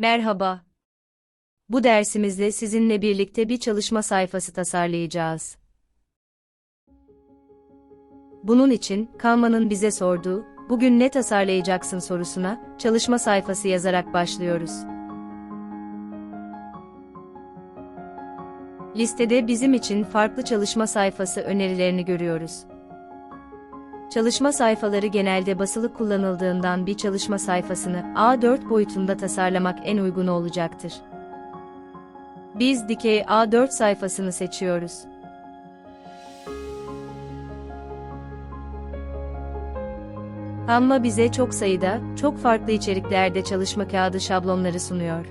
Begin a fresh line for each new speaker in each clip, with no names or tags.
Merhaba. Bu dersimizde sizinle birlikte bir çalışma sayfası tasarlayacağız. Bunun için, Kanva'nın bize sorduğu, bugün ne tasarlayacaksın sorusuna, çalışma sayfası yazarak başlıyoruz. Listede bizim için farklı çalışma sayfası önerilerini görüyoruz. Çalışma sayfaları genelde basılı kullanıldığından bir çalışma sayfasını A4 boyutunda tasarlamak en uygunu olacaktır. Biz dikey A4 sayfasını seçiyoruz. Canva bize çok sayıda, çok farklı içeriklerde çalışma kağıdı şablonları sunuyor.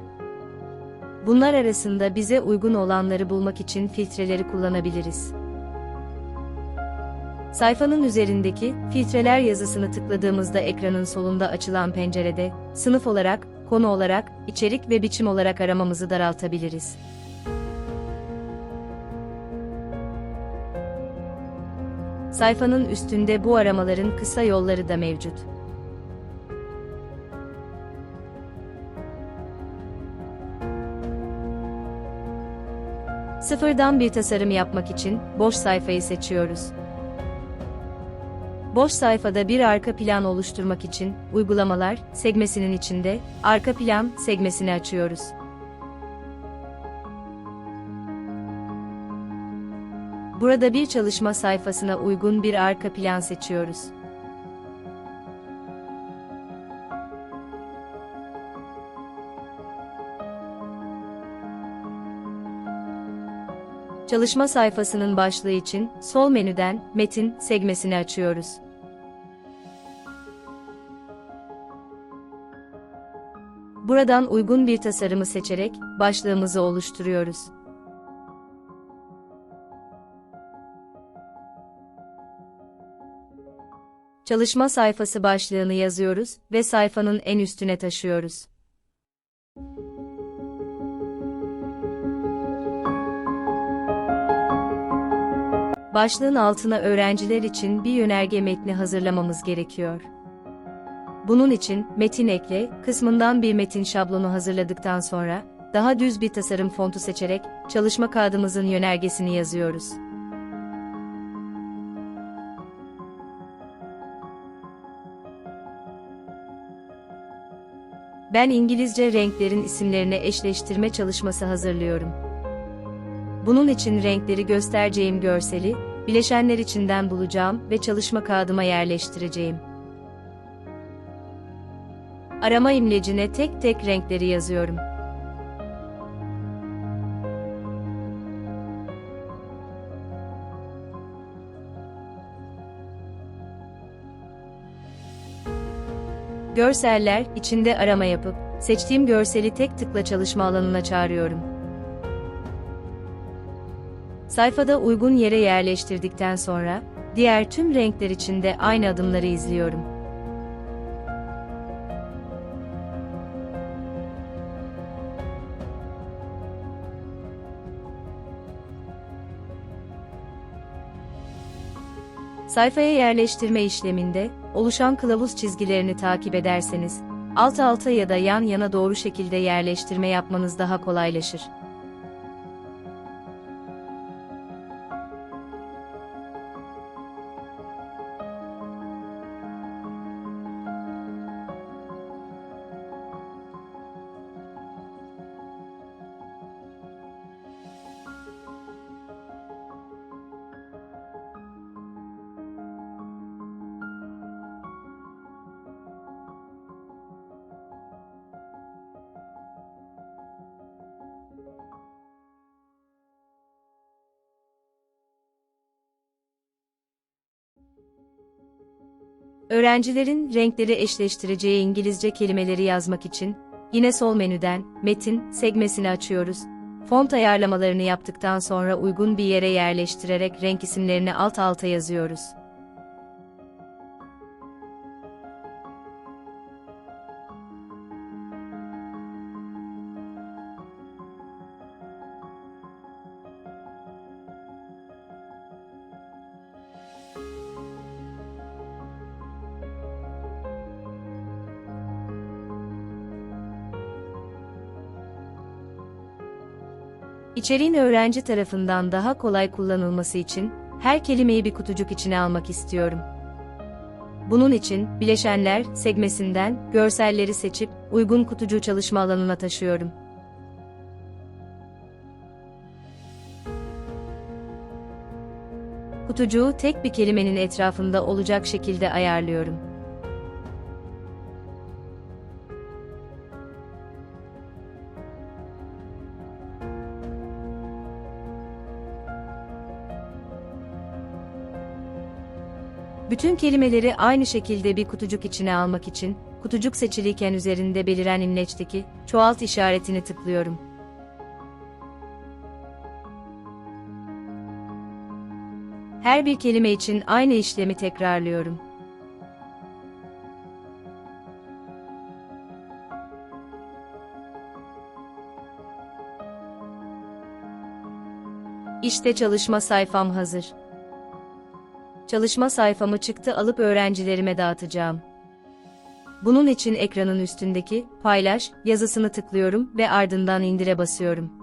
Bunlar arasında bize uygun olanları bulmak için filtreleri kullanabiliriz. Sayfanın üzerindeki filtreler yazısını tıkladığımızda ekranın solunda açılan pencerede sınıf olarak, konu olarak, içerik ve biçim olarak aramamızı daraltabiliriz. Sayfanın üstünde bu aramaların kısa yolları da mevcut. Sıfırdan bir tasarım yapmak için boş sayfayı seçiyoruz. Boş sayfada bir arka plan oluşturmak için uygulamalar sekmesinin içinde arka plan sekmesini açıyoruz. Burada bir çalışma sayfasına uygun bir arka plan seçiyoruz. Çalışma sayfasının başlığı için sol menüden Metin sekmesini açıyoruz. Buradan uygun bir tasarımı seçerek başlığımızı oluşturuyoruz. Çalışma sayfası başlığını yazıyoruz ve sayfanın en üstüne taşıyoruz. Başlığın altına öğrenciler için bir yönerge metni hazırlamamız gerekiyor. Bunun için metin ekle kısmından bir metin şablonu hazırladıktan sonra daha düz bir tasarım fontu seçerek çalışma kağıdımızın yönergesini yazıyoruz. Ben İngilizce renklerin isimlerine eşleştirme çalışması hazırlıyorum. Bunun için renkleri göstereceğim görseli, bileşenler içinden bulacağım ve çalışma kağıdıma yerleştireceğim. Arama imlecine tek tek renkleri yazıyorum. Görseller içinde arama yapıp seçtiğim görseli tek tıkla çalışma alanına çağırıyorum. Sayfada uygun yere yerleştirdikten sonra diğer tüm renkler için de aynı adımları izliyorum. Sayfaya yerleştirme işleminde, oluşan kılavuz çizgilerini takip ederseniz, alt alta ya da yan yana doğru şekilde yerleştirme yapmanız daha kolaylaşır. Öğrencilerin renkleri eşleştireceği İngilizce kelimeleri yazmak için, yine sol menüden, Metin, sekmesini açıyoruz. Font ayarlamalarını yaptıktan sonra uygun bir yere yerleştirerek renk isimlerini alt alta yazıyoruz. İçeriğin öğrenci tarafından daha kolay kullanılması için her kelimeyi bir kutucuk içine almak istiyorum. Bunun için bileşenler sekmesinden görselleri seçip uygun kutucuğu çalışma alanına taşıyorum. Kutucuğu tek bir kelimenin etrafında olacak şekilde ayarlıyorum. Bütün kelimeleri aynı şekilde bir kutucuk içine almak için, kutucuk seçiliyken üzerinde beliren imleçteki çoğalt işaretini tıklıyorum. Her bir kelime için aynı işlemi tekrarlıyorum. İşte çalışma sayfam hazır. Çalışma sayfamı çıktı alıp öğrencilerime dağıtacağım. Bunun için ekranın üstündeki paylaş yazısını tıklıyorum ve ardından indire basıyorum.